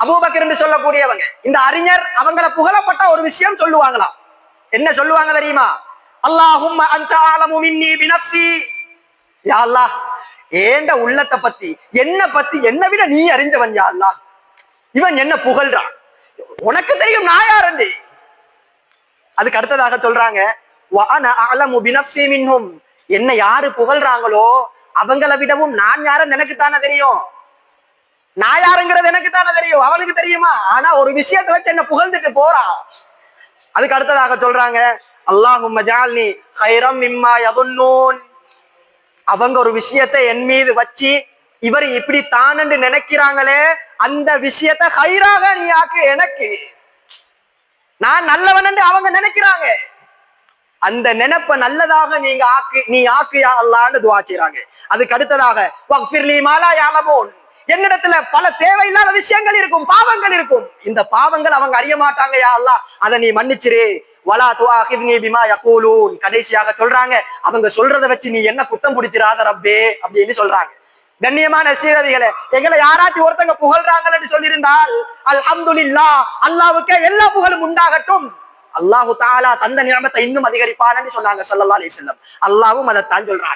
Abu Bakr என்று சொல்லக்கூடியவங்க. இந்த அறிஞர் அவங்கள புகழப்பட்ட ஒரு விஷயம் சொல்லுவாங்களாம். என்ன சொல்லுவாங்க தெரியுமா? அல்லாஹும் அந்த ஆலமு இன்னி பினஃப்ஸி. யா அல்லாஹ் ஏண்ட உள்ளத்தை பத்தி என்ன பத்தி என்ன விட நீ அறிஞ்சவன் யா அல்லாஹ்? இவன் என்ன புகழ்றான்? உனக்கு தெரியும் நான் யாருன்னு அதுக்கு அடுத்ததாக சொல்றாங்க "வஅன அஅலமு பினஃப்ஸி மின்ஹும்." என்ன யாரு புகழ்றாங்களோ அவங்கள விடவும் நான் யாரும் எனக்கு தானே தெரியும். நான் யாருங்கிறது தானே தெரியும்? அவனுக்கு தெரியுமா? ஆனா ஒரு விஷயத்தை வச்சு என்ன புகழ்ந்துட்டு போறான் அதுக்கு அடுத்ததாக சொல்றாங்க அல்லாஹும் ஜால்னி ஹைரம் யதுன்னூன். அவங்க ஒரு விஷயத்தை என் மீது வச்சு இவர் இப்படி தானன்னு நினைக்கிறாங்களே அந்த விஷயத்தை ஹைராக நீ ஆக்கு எனக்கு. நான் நல்லவன் என்று அவங்க நினைக்கிறாங்க. அந்த நினைப்ப நல்லதாக நீங்க ஆக்கு நீ ஆக்குயா அல்லான்னு துவா அதுக்கு அடுத்ததாக மாலா யாலமோன் என்னிடத்துல பல தேவையில்லாத விஷயங்கள் இருக்கும் பாவங்கள் இருக்கும். இந்த பாவங்கள் அவங்க அறிய மாட்டாங்க யா அல்லாஹ். அதை நீ மன்னிச்சிரு. வலா துஆஹித்னி பிமா யகூலூன். கடைசியாக சொல்றாங்க அவங்க சொல்றதை வச்சு நீ என்ன குத்தம் பிடிச்சிராத ரப்பே அப்படின்னு சொல்றாங்க. கண்ணியமான சீரதிகளை எங்களை யாராச்சும் ஒருத்தங்க புகழ்றாங்கன்னு சொல்லியிருந்தால் அல்ஹம்துலில்லாஹ் அல்லாவுக்கே எல்லா புகழும் உண்டாகட்டும். அல்லாஹு தாலா தந்த நியமத்தை இன்னும் அதிகரிப்பான்னு சொன்னாங்க ஸல்லல்லாஹு செல்லம் அல்லாவும் அதை தான் சொல்றாங்க